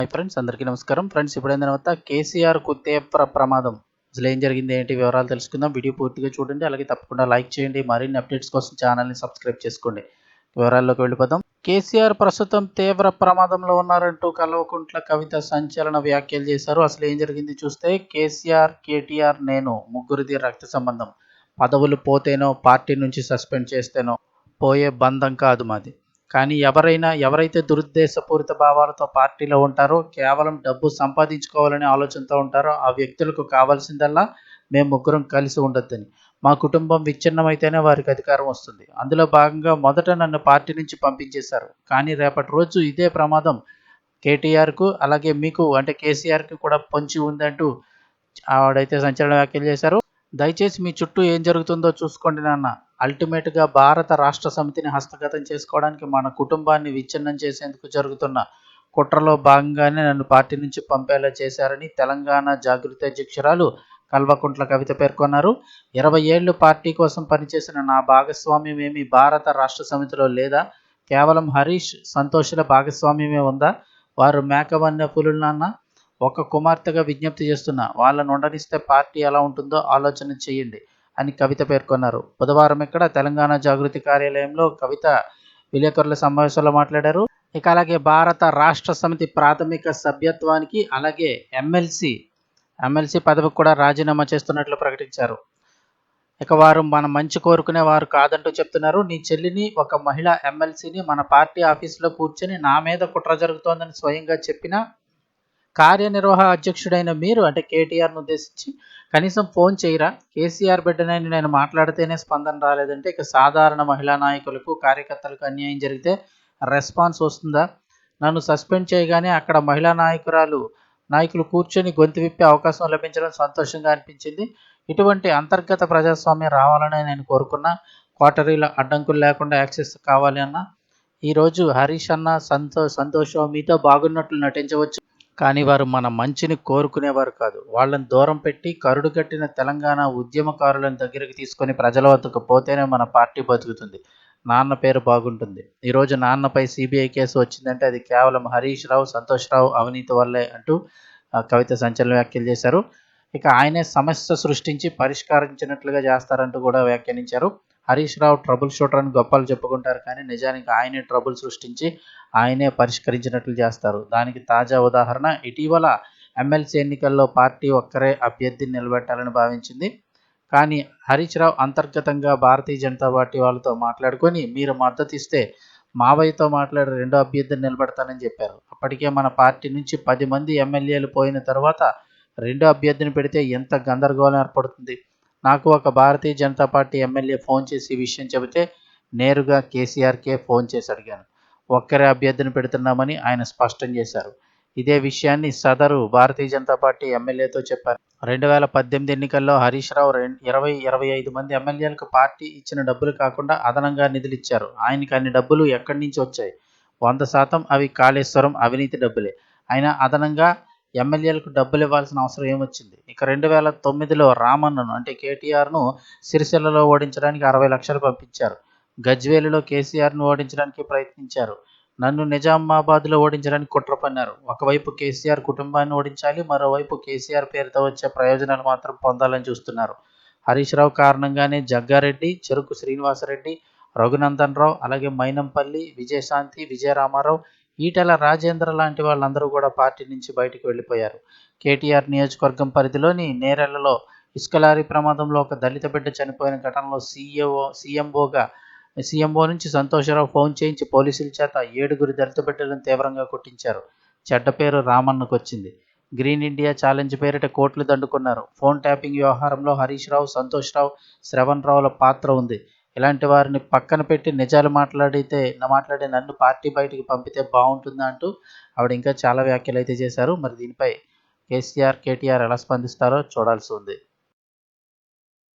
Hi friends అందరికీ నమస్కారం. Friends ఇప్పుడైన తర్వాత కేసీఆర్ తీవ్ర ప్రమాదం. అసలు ఏం జరిగింది ఏంటి వివరాలు తెలుసుకుందాం. వీడియో పూర్తిగా చూడండి అలాగే తప్పకుండా లైక్ చేయండి. మరిన్ని అప్డేట్స్ కోసం ఛానల్ని సబ్స్క్రైబ్ చేసుకోండి. వివరాల్లోకి వెళ్ళిపోదాం. కేసీఆర్ ప్రస్తుతం తీవ్ర ప్రమాదంలో ఉన్నారంటూ కల్వకుంట్ల కవిత సంచలన వ్యాఖ్యలు చేశారు. అసలు ఏం జరిగింది చూస్తే కేసీఆర్ కేటీఆర్ నేను ముగ్గురిది రక్త సంబంధం. పదవులు పోతేనో పార్టీ నుంచి సస్పెండ్ చేస్తేనో పోయే బంధం కాదు మాది. కానీ ఎవరైనా ఎవరైతే దురుద్దేశపూరిత భావాలతో పార్టీలో ఉంటారో కేవలం డబ్బు సంపాదించుకోవాలనే ఆలోచనతో ఉంటారో ఆ వ్యక్తులకు కావాల్సిందల్లా మేము ముగ్గురం కలిసి ఉండొద్దని. మా కుటుంబం విచ్ఛిన్నమైతేనే వారికి అధికారం వస్తుంది. అందులో భాగంగా మొదట నన్ను పార్టీ నుంచి పంపించేశారు. కానీ రేపటి రోజు ఇదే ప్రమాదం. కేటీఆర్కు అలాగే మీకు అంటే కేసీఆర్కి కూడా పొంచి ఉందంటూ ఆవిడైతే సంచలన వ్యాఖ్యలు చేశారు. దయచేసి మీ చుట్టూ ఏం జరుగుతుందో చూసుకోండి నాన్న. అల్టిమేట్గా భారత రాష్ట్ర సమితిని హస్తగతం చేసుకోవడానికి మన కుటుంబాన్ని విచ్ఛిన్నం చేసేందుకు జరుగుతున్న కుట్రలో భాగంగానే నన్ను పార్టీ నుంచి పంపేలా చేశారని తెలంగాణ జాగృతి అధ్యక్షురాలు కల్వకుంట్ల కవిత పేర్కొన్నారు. ఇరవై ఏళ్ళు పార్టీ కోసం పనిచేసిన నా భాగస్వామ్యం ఏమి భారత రాష్ట్ర సమితిలో లేదా? కేవలం హరీష్ సంతోషుల భాగస్వామ్యమే ఉందా? వారు మేకవన్య పులులు నాన్న. ఒక కుమార్తెగా విజ్ఞప్తి చేస్తున్నా వాళ్ళను ఉండనిస్తే పార్టీ ఎలా ఉంటుందో ఆలోచన చేయండి అని కవిత పేర్కొన్నారు. బుధవారం ఇక్కడ తెలంగాణ జాగృతి కార్యాలయంలో కవిత విలేకరుల సమావేశంలో మాట్లాడారు. ఇక అలాగే భారత రాష్ట్ర సమితి ప్రాథమిక సభ్యత్వానికి అలాగే ఎమ్మెల్సీ ఎమ్మెల్సీ పదవికి కూడా రాజీనామా చేస్తున్నట్లు ప్రకటించారు. ఇక వారు మన మంచి కోరుకునే వారు కాదంటూ చెప్తున్నారు. నీ చెల్లిని ఒక మహిళా ఎమ్మెల్సీని మన పార్టీ ఆఫీసులో కూర్చొని నా మీద కుట్ర జరుగుతోందని స్వయంగా చెప్పిన కార్యనిర్వాహ అధ్యక్షుడైన మీరు అంటే కేటీఆర్ను ఉద్దేశించి కనీసం ఫోన్ చేయరా? కేసీఆర్ బిడ్డనని నేను మాట్లాడితేనే స్పందన రాలేదంటే ఇక సాధారణ మహిళా నాయకులకు కార్యకర్తలకు అన్యాయం జరిగితే రెస్పాన్స్ వస్తుందా? నన్ను సస్పెండ్ చేయగానే అక్కడ మహిళా నాయకురాలు నాయకులు కూర్చొని గొంతు విప్పే అవకాశం లభించడం సంతోషంగా అనిపించింది. ఇటువంటి అంతర్గత ప్రజాస్వామ్యం రావాలని నేను కోరుకున్నా. క్వార్టరీల అడ్డంకులు లేకుండా యాక్సెస్ కావాలి అన్న. ఈరోజు హరీష్ అన్న సంతో సంతోషం మీతో బాగున్నట్లు నటించవచ్చు. కానీ వారు మన మంచిని కోరుకునేవారు కాదు. వాళ్ళని దూరం పెట్టి కరుడు కట్టిన తెలంగాణ ఉద్యమకారులను దగ్గరికి తీసుకొని ప్రజల వద్దకు పోతేనే మన పార్టీ బతుకుతుంది. నాన్న పేరు బాగుంటుంది. ఈరోజు నాన్నపై సిబిఐ కేసు వచ్చిందంటే అది కేవలం హరీష్ రావు సంతోష్ రావు అవినీతి వల్లే అంటూ కవిత సంచలన వ్యాఖ్యలు చేశారు. ఇక ఆయనే సమస్య సృష్టించి పరిష్కరించినట్లుగా చేస్తారంటూ కూడా వ్యాఖ్యానించారు. హరీష్ రావు ట్రబుల్ షూటర్ అని గొప్పలు చెప్పుకుంటారు కానీ నిజానికి ఆయనే ట్రబుల్ సృష్టించి ఆయనే పరిష్కరించినట్లు చేస్తారు. దానికి తాజా ఉదాహరణ ఇటీవల ఎమ్మెల్సీ ఎన్నికల్లో పార్టీ ఒక్కరే అభ్యర్థిని నిలబెట్టాలని భావించింది. కానీ హరీష్ రావు అంతర్గతంగా భారతీయ జనతా పార్టీ వాళ్ళతో మాట్లాడుకొని మీరు మద్దతు ఇస్తే మావయ్యతో మాట్లాడి రెండో అభ్యర్థిని నిలబెడతానని చెప్పారు. అప్పటికే మన పార్టీ నుంచి పది మంది ఎమ్మెల్యేలు పోయిన తర్వాత రెండో అభ్యర్థిని పెడితే ఎంత గందరగోళం ఏర్పడుతుంది? నాకు ఒక Bharatiya Janata party MLA phone చేసి ఈ విషయం చెబితే నేరుగా కేసీఆర్కే ఫోన్ చేసి అడిగాను. ఒక్కరే అభ్యర్థిని పెడుతున్నామని ఆయన స్పష్టం చేశారు. ఇదే విషయాన్ని సదరు భారతీయ జనతా పార్టీ ఎమ్మెల్యేతో చెప్పారు. రెండు వేల పద్దెనిమిది ఎన్నికల్లో హరీష్ రావు ఇరవై ఇరవై ఐదు మంది ఎమ్మెల్యేలకు పార్టీ ఇచ్చిన డబ్బులు కాకుండా అదనంగా నిధులు ఇచ్చారు. ఆయనకి అన్ని డబ్బులు ఎక్కడి నుంచి వచ్చాయి? వంద శాతం అవి కాళేశ్వరం అవినీతి డబ్బులే. అయినా అదనంగా ఎమ్మెల్యేలకు డబ్బులు ఇవ్వాల్సిన అవసరం ఏమొచ్చింది? ఇక రెండు వేల తొమ్మిదిలో రామన్నను అంటే కేటీఆర్ను సిరిసిల్లలో ఓడించడానికి అరవై లక్షలు పంపించారు. గజ్వేలిలో కేసీఆర్ను ఓడించడానికి ప్రయత్నించారు. నన్ను నిజామాబాద్లో ఓడించడానికి కుట్ర పన్నారు ఒకవైపు కేసీఆర్ కుటుంబాన్ని ఓడించాలి మరోవైపు కేసీఆర్ పేరుతో వచ్చే ప్రయోజనాలు మాత్రం పొందాలని చూస్తున్నారు. హరీష్ రావు కారణంగానే జగ్గారెడ్డి చెరుకు శ్రీనివాసరెడ్డి రఘునందన్ రావు అలాగే మైనంపల్లి విజయశాంతి విజయరామారావు ఈటెల రాజేంద్ర లాంటి వాళ్ళందరూ కూడా పార్టీ నుంచి బయటకు వెళ్ళిపోయారు. కేటీఆర్ నియోజకవర్గం పరిధిలోని నేరెళ్ళలో ఇసుకలారీ ప్రమాదంలో ఒక దళిత బిడ్డ చనిపోయిన ఘటనలో సీఏఓ సీఎంఓగా సీఎంఓ నుంచి సంతోషరావు ఫోన్ చేయించి పోలీసుల చేత ఏడుగురు దళిత బిడ్డలను తీవ్రంగా కొట్టించారు. చెడ్డ పేరు రామన్నకు వచ్చింది. గ్రీన్ ఇండియా ఛాలెంజ్ పేరిట కోట్లు దండుకున్నారు. ఫోన్ ట్యాపింగ్ వ్యవహారంలో హరీష్ రావు సంతోష్ రావు శ్రవణ్ రావుల పాత్ర ఉంది. ఇలాంటి వారిని పక్కన పెట్టి నిజాలు మాట్లాడితే మాట్లాడే నన్ను పార్టీ బయటికి పంపితే బాగుంటుందా అంటూ ఆవిడ ఇంకా చాలా వ్యాఖ్యలు అయితే చేశారు. మరి దీనిపై కేసీఆర్ కేటీఆర్ ఎలా స్పందిస్తారో చూడాల్సి ఉంది.